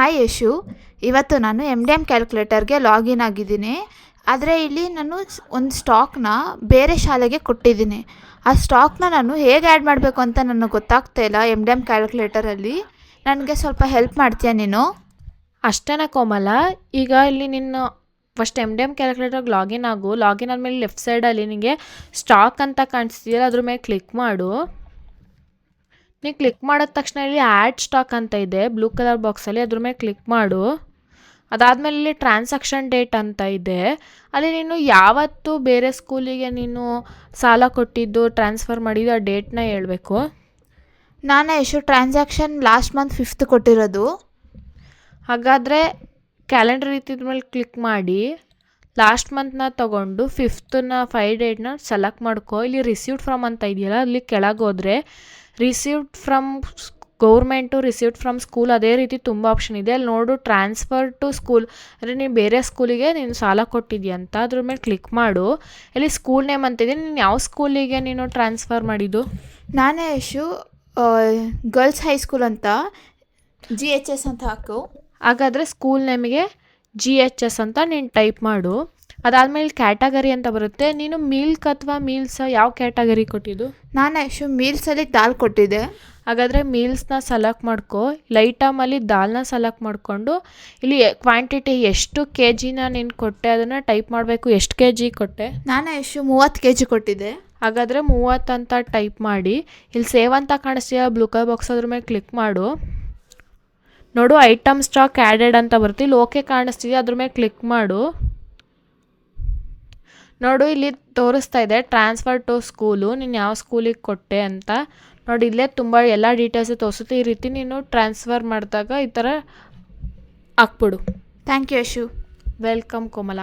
Hi Yashu ಇವತ್ತು ನಾನು M D M ಕ್ಯಾಲ್ಕುಲೇಟರ್ಗೆ ಲಾಗಿನ್ ಆಗಿದ್ದೀನಿ. ಆದರೆ ಇಲ್ಲಿ ನಾನು ಒಂದು ಸ್ಟಾಕ್ನ ಬೇರೆ ಶಾಲೆಗೆ ಕೊಟ್ಟಿದ್ದೀನಿ. ಆ ಸ್ಟಾಕ್ನ ನಾನು ಹೇಗೆ ಆ್ಯಡ್ ಮಾಡಬೇಕು ಅಂತ ನನಗೆ ಗೊತ್ತಾಗ್ತಾ ಇಲ್ಲ ಎಂ ಡಿ ಎಂ ಕ್ಯಾಲ್ಕುಲೇಟರಲ್ಲಿ ನನಗೆ ಸ್ವಲ್ಪ ಹೆಲ್ಪ್ ಮಾಡ್ತೀಯಾ ನೀನು? ಅಷ್ಟೇನ ಕೋಮಲ. ಈಗ ಇಲ್ಲಿ ನಿನ್ನ ಫಸ್ಟ್ ಎಂ ಡಿ ಎಂ ಕ್ಯಾಲ್ಕುಲೇಟರ್ಗೆ ಲಾಗಿನ್ ಆಗು. ಲಾಗಿನ್ ಆದಮೇಲೆ ಲೆಫ್ಟ್ ಸೈಡಲ್ಲಿ ನಿನಗೆ ಸ್ಟಾಕ್ ಅಂತ ಕಾಣಿಸ್ತಿದೆಯಲ್ಲ, ಅದ್ರ ಮೇಲೆ ಕ್ಲಿಕ್ ಮಾಡು. ನೀನು ಕ್ಲಿಕ್ ಮಾಡಿದ ತಕ್ಷಣ ಇಲ್ಲಿ ಆ್ಯಡ್ ಸ್ಟಾಕ್ ಅಂತ ಇದೆ ಬ್ಲೂ ಕಲರ್ ಬಾಕ್ಸಲ್ಲಿ ಅದ್ರ ಮೇಲೆ ಕ್ಲಿಕ್ ಮಾಡು. ಅದಾದಮೇಲೆ ಇಲ್ಲಿ ಟ್ರಾನ್ಸಾಕ್ಷನ್ ಡೇಟ್ ಅಂತ ಇದೆ. ಅಲ್ಲಿ ನೀನು ಯಾವತ್ತು ಬೇರೆ ಸ್ಕೂಲಿಗೆ ನೀನು ಸಾಲ ಕೊಟ್ಟಿದ್ದು ಟ್ರಾನ್ಸ್ಫರ್ ಮಾಡಿದ್ದು ಆ ಡೇಟ್ನ ಹೇಳಬೇಕು. ನಾನು ಎಷ್ಟು ಟ್ರಾನ್ಸಾಕ್ಷನ್ ಲಾಸ್ಟ್ ಮಂತ್ ಫಿಫ್ತ್ ಕೊಟ್ಟಿರೋದು. ಹಾಗಾದರೆ ಕ್ಯಾಲೆಂಡರ್ ಇತ್ತಿದ್ಮೇಲೆ ಮೇಲೆ ಕ್ಲಿಕ್ ಮಾಡಿ. ಲಾಸ್ಟ್ ಮಂತ್ನ ತೊಗೊಂಡು ಫಿಫ್ತನ್ನ ಫೈವ್ ಡೇಟ್ನ ಸೆಲೆಕ್ಟ್ ಮಾಡ್ಕೊ. ಇಲ್ಲಿ ರಿಸೀವ್ಡ್ ಫ್ರಮ್ ಅಂತ ಇದೆಯಲ್ಲ ಅಲ್ಲಿ ಕೆಳಗೆ ಹೋದರೆ received from government received from school ಅದೇ ರೀತಿ ತುಂಬ ಆಪ್ಷನ್ ಇದೆ. ಅಲ್ಲಿ ನೋಡು ಟ್ರಾನ್ಸ್ಫರ್ ಟು ಸ್ಕೂಲ್ ಅಂದರೆ ನೀನು ಬೇರೆ ಸ್ಕೂಲಿಗೆ ನೀನು ಸಾಲ ಕೊಟ್ಟಿದ್ಯಾ ಅಂತ ಅದ್ರ ಮೇಲೆ ಕ್ಲಿಕ್ ಮಾಡು. ಇಲ್ಲಿ ಸ್ಕೂಲ್ ನೇಮ್ ಅಂತಿದೆ ನೀನು ಯಾವ ಸ್ಕೂಲಿಗೆ ನೀನು ಟ್ರಾನ್ಸ್ಫರ್ ಮಾಡಿದ್ದು? ನಾನೇ ಯಶು ಗರ್ಲ್ಸ್ ಹೈಸ್ಕೂಲ್ ಅಂತ ಜಿ ಎಚ್ ಎಸ್ ಅಂತ ಹಾಕು. ಹಾಗಾದರೆ ಸ್ಕೂಲ್ ನೇಮಿಗೆ ಜಿ ಎಚ್ ಎಸ್ ಅಂತ ನೀನು ಟೈಪ್ ಮಾಡು. ಅದಾದಮೇಲೆ ಕ್ಯಾಟಗರಿ ಅಂತ ಬರುತ್ತೆ. ನೀನು ಮಿಲ್ಕ್ ಅಥವಾ ಮೀಲ್ಸ್ ಯಾವ ಕ್ಯಾಟಗರಿ ಕೊಟ್ಟಿದ್ದು? ನಾನು ಆ್ಯಕ್ಚು ಮೀಲ್ಸಲ್ಲಿ ದಾಲ್ ಕೊಟ್ಟಿದ್ದೆ. ಹಾಗಾದರೆ ಮೀಲ್ಸ್ನ ಸೆಲೆಕ್ಟ್ ಮಾಡ್ಕೊ. ಲೈಟಮಲ್ಲಿ ದಾಲ್ನ ಸೆಲೆಕ್ಟ್ ಮಾಡಿಕೊಂಡು ಇಲ್ಲಿ ಕ್ವಾಂಟಿಟಿ ಎಷ್ಟು ಕೆ ಜಿನ ನೀನು ಕೊಟ್ಟೆ ಅದನ್ನು ಟೈಪ್ ಮಾಡಬೇಕು. ಎಷ್ಟು ಕೆ ಜಿ ಕೊಟ್ಟೆ? ನಾನು ಯಶು ಮೂವತ್ತು ಕೆ ಜಿ ಕೊಟ್ಟಿದ್ದೆ. ಹಾಗಾದರೆ ಮೂವತ್ತಂತ ಅಂತ ಟೈಪ್ ಮಾಡಿ. ಇಲ್ಲಿ ಸೇವ್ ಅಂತ ಕಾಣಿಸ್ತೀಯ? ಬ್ಲೂ ಕಲರ್ ಬಾಕ್ಸ್ ಅದ್ರ ಮೇಲೆ ಕ್ಲಿಕ್ ಮಾಡು. ನೋಡು ಐಟಮ್ ಸ್ಟಾಕ್ ಆ್ಯಡೆಡ್ ಅಂತ ಬರುತ್ತೆ. ಇಲ್ಲಿ ಓಕೆ ಕಾಣಿಸ್ತಿದೆ ಅದ್ರ ಮೇಲೆ ಕ್ಲಿಕ್ ಮಾಡು. ನೋಡು ಇಲ್ಲಿ ತೋರಿಸ್ತಾ ಇದೆ ಟ್ರಾನ್ಸ್ಫರ್ ಟು ಸ್ಕೂಲು ನೀನು ಯಾವ ಸ್ಕೂಲಿಗೆ ಕೊಟ್ಟೆ ಅಂತ. ನೋಡಿ ಇಲ್ಲೇ ತುಂಬ ಎಲ್ಲ ಡೀಟೇಲ್ಸ್ ತೋರಿಸುತ್ತೆ. ಈ ರೀತಿ ನೀನು ಟ್ರಾನ್ಸ್ಫರ್ ಮಾಡಿದಾಗ ಈ ಥರ ಹಾಕ್ಬಿಡು. Thank you Yashu welcome Komala